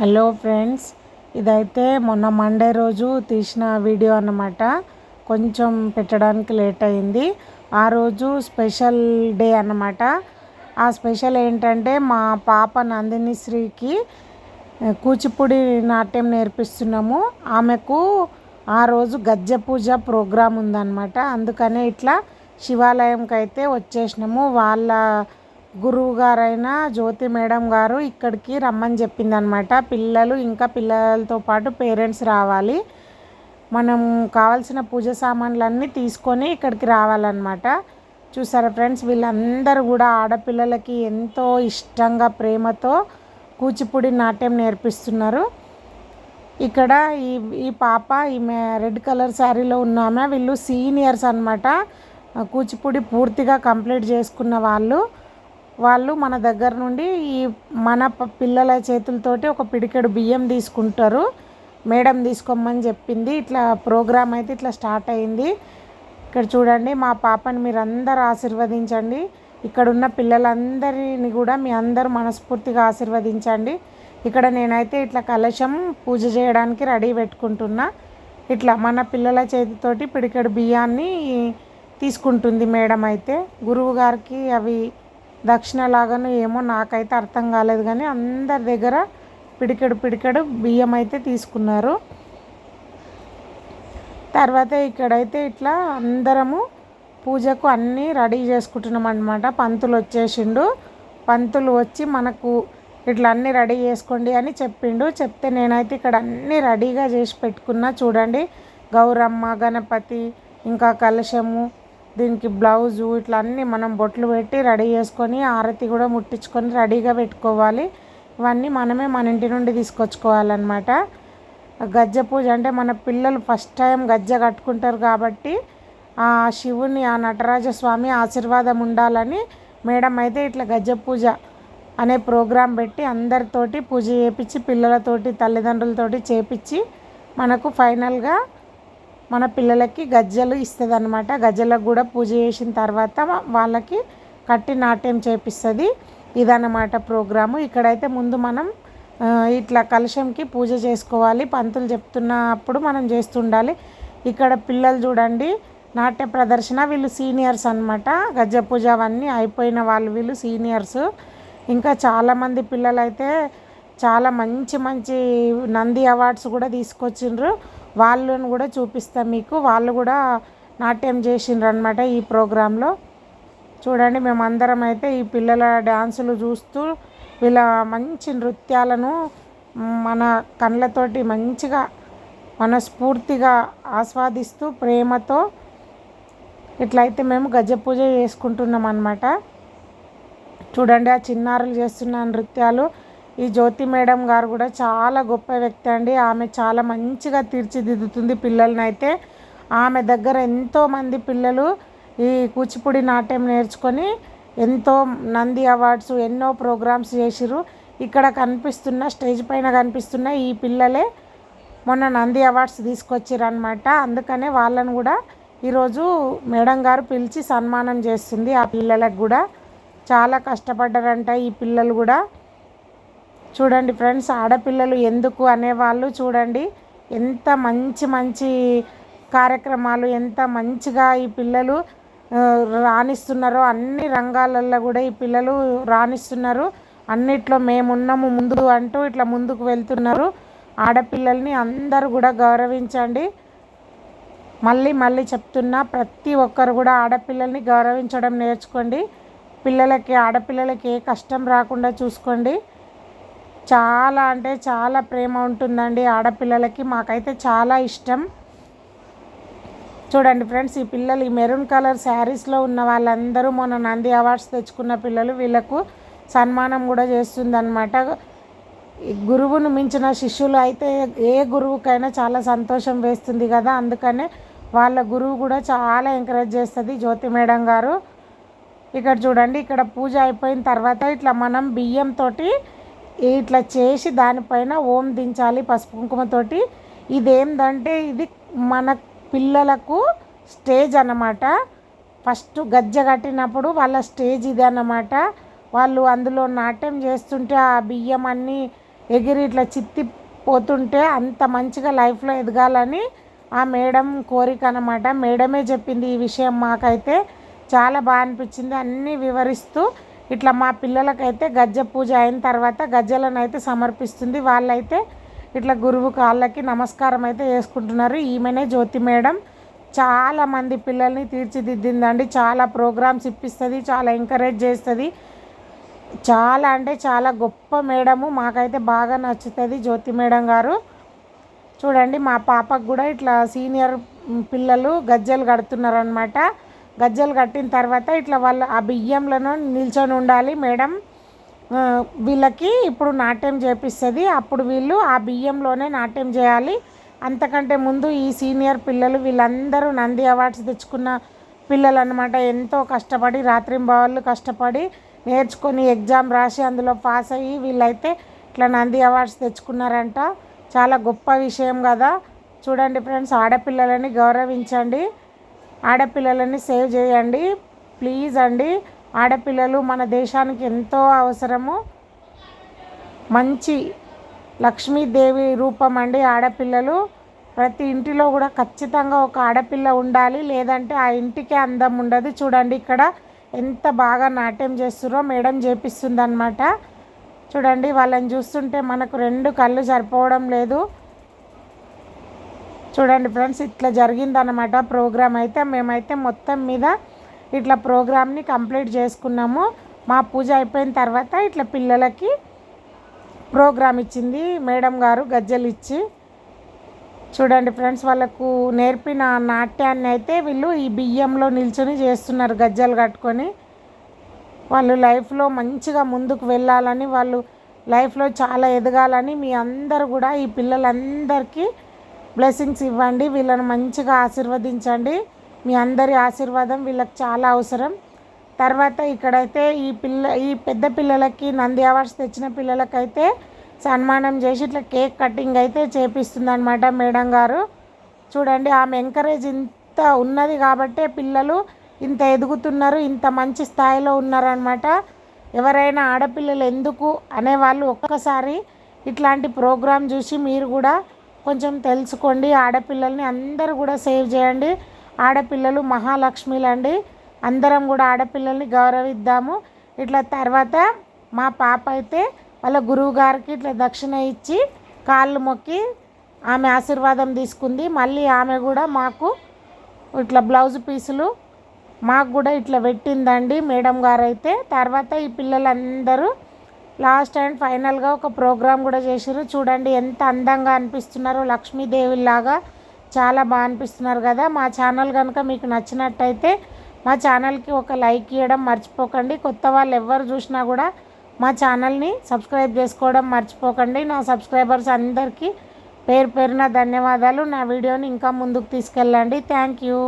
Hello friends ఇదైతే మొన్న Monday రోజు తీసిన వీడియో అన్నమాట. కొంచెం పెట్టడానికి లేట్ అయింది. ఆ రోజు స్పెషల్ డే అన్నమాట. ఆ స్పెషల్ ఏంటంటే మా పాప నందిని శ్రీకి కూచిపూడి నాట్యం నేర్పిస్తున్నాము. ఆమెకు ఆ రోజు గజ్జ పూజ ప్రోగ్రాం ఉందన్నమాట. అందుకనే ఇట్లా శివాలయంకి అయితే వచ్చేసినాము. వాళ్ళ గురువు గారైన జ్యోతి మేడం గారు ఇక్కడికి రమ్మని చెప్పింది అనమాట పిల్లలు ఇంకా పిల్లలతో పాటు పేరెంట్స్ రావాలి. మనం కావాల్సిన పూజ సామాన్లన్నీ తీసుకొని ఇక్కడికి రావాలన్నమాట. చూసారా ఫ్రెండ్స్ వీళ్ళందరూ కూడా ఆడపిల్లలకి ఎంతో ఇష్టంగా ప్రేమతో కూచిపూడి నాట్యం నేర్పిస్తున్నారు. ఇక్కడ ఈ ఈ పాప ఈమె రెడ్ కలర్ శారీలో ఉన్నామె వీళ్ళు సీనియర్స్ అనమాట కూచిపూడి పూర్తిగా కంప్లీట్ చేసుకున్న వాళ్ళు. వాళ్ళు మన దగ్గర నుండి ఈ మన పిల్లల చేతులతోటి ఒక పిడికెడు బియ్యం తీసుకుంటారు. మేడం తీసుకోమని చెప్పింది. ఇట్లా ప్రోగ్రామ్ అయితే ఇట్లా స్టార్ట్ అయింది. ఇక్కడ చూడండి మా పాపని మీరు ఆశీర్వదించండి. ఇక్కడ ఉన్న పిల్లలందరిని కూడా మీ అందరూ మనస్ఫూర్తిగా ఆశీర్వదించండి. ఇక్కడ నేనైతే ఇట్లా కలశం పూజ చేయడానికి రెడీ పెట్టుకుంటున్నా. ఇట్లా మన పిల్లల చేతితోటి పిడికెడు బియ్యాన్ని తీసుకుంటుంది మేడం అయితే. గురువు గారికి అవి దక్షిణలాగానో ఏమో నాకైతే అర్థం కాలేదు కానీ అందరి దగ్గర పిడికెడు పిడికెడు బియ్యం అయితే తీసుకున్నారు. తర్వాత ఇక్కడైతే ఇట్లా అందరము పూజకు అన్నీ రెడీ చేసుకుంటున్నాం అనమాట పంతులు వచ్చేసిండు. పంతులు వచ్చి మనకు ఇట్లా అన్నీ రెడీ చేసుకోండి అని చెప్పిండు. చెప్తే నేనైతే ఇక్కడ అన్నీ రెడీగా చేసి పెట్టుకున్నా. చూడండి గౌరమ్మ గణపతి ఇంకా కలశము దీనికి బ్లౌజు ఇట్లా అన్నీ మనం బొట్లు పెట్టి రెడీ చేసుకొని ఆరతి కూడా ముట్టించుకొని రెడీగా పెట్టుకోవాలి. ఇవన్నీ మనమే మన ఇంటి నుండి తీసుకొచ్చుకోవాలన్నమాట. గజ్జ పూజ అంటే మన పిల్లలు ఫస్ట్ టైం గజ్జ కట్టుకుంటారు కాబట్టి ఆ శివుని ఆ నటరాజస్వామి ఆశీర్వాదం ఉండాలని మేడం అయితే ఇట్లా గజ్జ పూజ అనే ప్రోగ్రాం పెట్టి అందరితోటి పూజ చేపించి పిల్లలతోటి తల్లిదండ్రులతోటి చేపించి మనకు ఫైనల్గా మన పిల్లలకి గజ్జలు ఇస్తుంది అనమాట గజ్జలకు కూడా పూజ చేసిన తర్వాత వాళ్ళకి కట్టి నాట్యం చేపిస్తుంది. ఇదన్నమాట ప్రోగ్రాము. ఇక్కడైతే ముందు మనం ఇట్లా కలశంకి పూజ చేసుకోవాలి. పంతులు చెప్తున్నప్పుడు మనం చేస్తుండాలి. ఇక్కడ పిల్లలు చూడండి నాట్య ప్రదర్శన వీళ్ళు సీనియర్స్ అనమాట గజ్జ పూజ అవన్నీ అయిపోయిన వాళ్ళు వీళ్ళు సీనియర్స్. ఇంకా చాలామంది పిల్లలైతే చాలా మంచి మంచి నంది అవార్డ్స్ కూడా తీసుకొచ్చిండ్రు. వాళ్ళను కూడా చూపిస్తాం మీకు. వాళ్ళు కూడా నాట్యం చేసిండ్రు అనమాట ఈ ప్రోగ్రాంలో. చూడండి మేమందరం అయితే ఈ పిల్లల డ్యాన్సులు చూస్తూ వీళ్ళ మంచి నృత్యాలను మన కళ్ళతోటి మంచిగా మనస్ఫూర్తిగా ఆస్వాదిస్తూ ప్రేమతో ఇట్లయితే మేము గజ పూజ చేసుకుంటున్నాం అనమాట చూడండి ఆ చిన్నారులు చేస్తున్న నృత్యాలు. ఈ జ్యోతి మేడం గారు కూడా చాలా గొప్ప వ్యక్తి అండి. ఆమె చాలా మంచిగా తీర్చిదిద్దుతుంది పిల్లల్ని అయితే ఆమె దగ్గర ఎంతోమంది పిల్లలు ఈ కూచిపూడి నాట్యం నేర్చుకొని ఎంతో నంది అవార్డ్స్ ఎన్నో ప్రోగ్రామ్స్ చేసిరు ఇక్కడ కనిపిస్తున్న స్టేజ్ పైన కనిపిస్తున్న ఈ పిల్లలే మొన్న నంది అవార్డ్స్ తీసుకొచ్చిరనమాట అందుకనే వాళ్ళను కూడా ఈరోజు మేడం గారు పిలిచి సన్మానం చేస్తుంది ఆ పిల్లలకు కూడా. చాలా కష్టపడ్డారంట ఈ పిల్లలు కూడా. చూడండి ఫ్రెండ్స్ ఆడపిల్లలు ఎందుకు అనేవాళ్ళు చూడండి. ఎంత మంచి మంచి కార్యక్రమాలు ఎంత మంచిగా ఈ పిల్లలు రాణిస్తున్నారో అన్ని రంగాలలో కూడా ఈ పిల్లలు రాణిస్తున్నారు. అన్నిట్లో మేమున్నాము ముందు అంటూ ఇట్లా ముందుకు వెళ్తున్నారు. ఆడపిల్లల్ని అందరూ కూడా గౌరవించండి. మళ్ళీ మళ్ళీ చెప్తున్నా ప్రతి ఒక్కరు కూడా ఆడపిల్లల్ని గౌరవించడం నేర్చుకోండి. పిల్లలకి ఆడపిల్లలకి ఏ కష్టం రాకుండా చూసుకోండి. చాలా అంటే చాలా ప్రేమ ఉంటుందండి ఆడపిల్లలకి. మాకైతే చాలా ఇష్టం. చూడండి ఫ్రెండ్స్ ఈ పిల్లలు ఈ మెరూన్ కలర్ శారీస్లో ఉన్న వాళ్ళందరూ మొన్న నంది అవార్డ్స్ తెచ్చుకున్న పిల్లలు వీళ్ళకు సన్మానం కూడా చేస్తుందన్నమాట. గురువును మించిన శిష్యులు అయితే ఏ గురువుకైనా చాలా సంతోషం వేస్తుంది కదా. అందుకనే వాళ్ళ గురువు కూడా చాలా ఎంకరేజ్ చేస్తుంది జ్యోతి మేడం గారు. ఇక్కడ చూడండి ఇక్కడ పూజ అయిపోయిన తర్వాత ఇట్లా మనం బియ్యంతో ఇట్లా చేసి దానిపైన ఓం దించాలి పసుపు కుంకుమతోటి. ఇదేంటంటే ఇది మన పిల్లలకు స్టేజ్ అన్నమాట. ఫస్ట్ గజ్జ కట్టినప్పుడు వాళ్ళ స్టేజ్ ఇది అన్నమాట. వాళ్ళు అందులో నాట్యం చేస్తుంటే ఆ బియ్యం అన్నీ ఎగిరి ఇట్లా చిత్తి పోతుంటే అంత మంచిగా లైఫ్లో ఎదగాలని ఆ మేడం కోరిక అనమాట మేడమే చెప్పింది ఈ విషయం మాకైతే. చాలా బాగా అనిపించింది. అన్నీ వివరిస్తూ ఇట్లా మా పిల్లలకైతే గజ్జ పూజ అయిన తర్వాత గజ్జలను అయితే సమర్పిస్తుంది. వాళ్ళైతే ఇట్లా గురువు కాళ్ళకి నమస్కారం అయితే చేసుకుంటున్నారు. ఈమెనే జ్యోతి మేడం. చాలామంది పిల్లల్ని తీర్చిదిద్దిందండి. చాలా ప్రోగ్రామ్స్ ఇప్పిస్తుంది చాలా ఎంకరేజ్ చేస్తుంది. చాలా అంటే చాలా గొప్ప మేడము. మాకైతే బాగా నచ్చుతుంది జ్యోతి మేడం గారు. చూడండి మా పాపకు కూడా ఇట్లా సీనియర్ పిల్లలు గజ్జలు కడుతున్నారనమాట గజ్జలు కట్టిన తర్వాత ఇట్లా వాళ్ళు ఆ బియ్యంలోనూ నిల్చొని ఉండాలి మేడం. వీళ్ళకి ఇప్పుడు నాట్యం చేపిస్తుంది. అప్పుడు వీళ్ళు ఆ బియ్యంలోనే నాట్యం చేయాలి. అంతకంటే ముందు ఈ సీనియర్ పిల్లలు వీళ్ళందరూ నంది అవార్డ్స్ తెచ్చుకున్న పిల్లలు అనమాట ఎంతో కష్టపడి రాత్రింబవళ్ళు కష్టపడి నేర్చుకొని ఎగ్జామ్ రాసి అందులో పాస్ అయ్యి వీళ్ళైతే ఇట్లా నంది అవార్డ్స్ తెచ్చుకున్నారంట. చాలా గొప్ప విషయం కదా. చూడండి ఫ్రెండ్స్ ఆడపిల్లలని గౌరవించండి. ఆడపిల్లలని సేవ్ చేయండి. ప్లీజ్ అండి ఆడపిల్లలు మన దేశానికి ఎంతో అవసరము. మంచి లక్ష్మీదేవి రూపం అండి ఆడపిల్లలు. ప్రతి ఇంటిలో కూడా ఖచ్చితంగా ఒక ఆడపిల్ల ఉండాలి. లేదంటే ఆ ఇంటికే అందం ఉండదు. చూడండి ఇక్కడ ఎంత బాగా నాట్యం చేస్తురో మేడం చేపిస్తుంది చూడండి వాళ్ళని చూస్తుంటే మనకు రెండు కళ్ళు సరిపోవడం లేదు. చూడండి ఫ్రెండ్స్ ఇట్లా జరిగిందనమాట ప్రోగ్రామ్ అయితే. మేమైతే మొత్తం మీద ఇట్లా ప్రోగ్రామ్ని కంప్లీట్ చేసుకున్నాము. మా పూజ అయిపోయిన తర్వాత ఇట్లా పిల్లలకి ప్రోగ్రామ్ ఇచ్చింది మేడం గారు గజ్జలు ఇచ్చి. చూడండి ఫ్రెండ్స్ వాళ్ళకు నేర్పిన నాట్యాన్ని అయితే వీళ్ళు ఈ బియ్యంలో నిల్చొని చేస్తున్నారు గజ్జలు కట్టుకొని. వాళ్ళు లైఫ్లో మంచిగా ముందుకు వెళ్ళాలని వాళ్ళు లైఫ్లో చాలా ఎదగాలని మీ అందరు కూడా ఈ పిల్లలందరికీ బ్లెస్సింగ్స్ ఇవ్వండి వీళ్ళని మంచిగా ఆశీర్వదించండి. మీ అందరి ఆశీర్వాదం వీళ్ళకి చాలా అవసరం. తర్వాత ఇక్కడైతే ఈ పిల్ల ఈ పెద్ద పిల్లలకి నంది అవార్డ్స్ తెచ్చిన పిల్లలకైతే సన్మానం చేసి ఇట్లా కేక్ కటింగ్ అయితే చేపిస్తుందనమాట మేడం గారు. చూడండి ఆమె ఎంకరేజ్ ఇంత ఉన్నది కాబట్టే పిల్లలు ఇంత ఎదుగుతున్నారు ఇంత మంచి స్థాయిలో ఉన్నారనమాట ఎవరైనా ఆడపిల్లలు ఎందుకు అనేవాళ్ళు ఒక్కసారి ఇట్లాంటి ప్రోగ్రాం చూసి మీరు కూడా కొంచెం తెలుసుకోండి. ఆడపిల్లల్ని అందరూ కూడా సేవ్ చేయండి. ఆడపిల్లలు మహాలక్ష్మిలండి. అందరం కూడా ఆడపిల్లల్ని గౌరవిద్దాము. ఇట్లా తర్వాత మా పాప అయితే వాళ్ళ గురువు గారికి ఇట్లా దక్షిణ ఇచ్చి కాళ్ళు మొక్కి ఆమె ఆశీర్వాదం తీసుకుంది. మళ్ళీ ఆమె కూడా మాకు ఇట్లా బ్లౌజ్ పీసులు మాకు కూడా ఇట్లా పెట్టిందండి మేడం గారు అయితే. తర్వాత ఈ పిల్లలందరూ లాస్ట్ అండ్ ఫైనల్గా ఒక ప్రోగ్రామ్ కూడా చేసారు చూడండి ఎంత అందంగా అనిపిస్తున్నారో. లక్ష్మీదేవిలాగా చాలా బాగా అనిపిస్తున్నారు కదా. మా ఛానల్ కనుక మీకు నచ్చినట్టయితే మా ఛానల్కి ఒక లైక్ ఇవ్వడం మర్చిపోకండి. కొత్త వాళ్ళు ఎవరు చూసినా కూడా మా ఛానల్ని సబ్స్క్రైబ్ చేసుకోవడం మర్చిపోకండి. నా సబ్స్క్రైబర్స్ అందరికీ పేరు పేరున ధన్యవాదాలు. నా వీడియోని ఇంకా ముందుకు తీసుకెళ్ళండి. Thank you.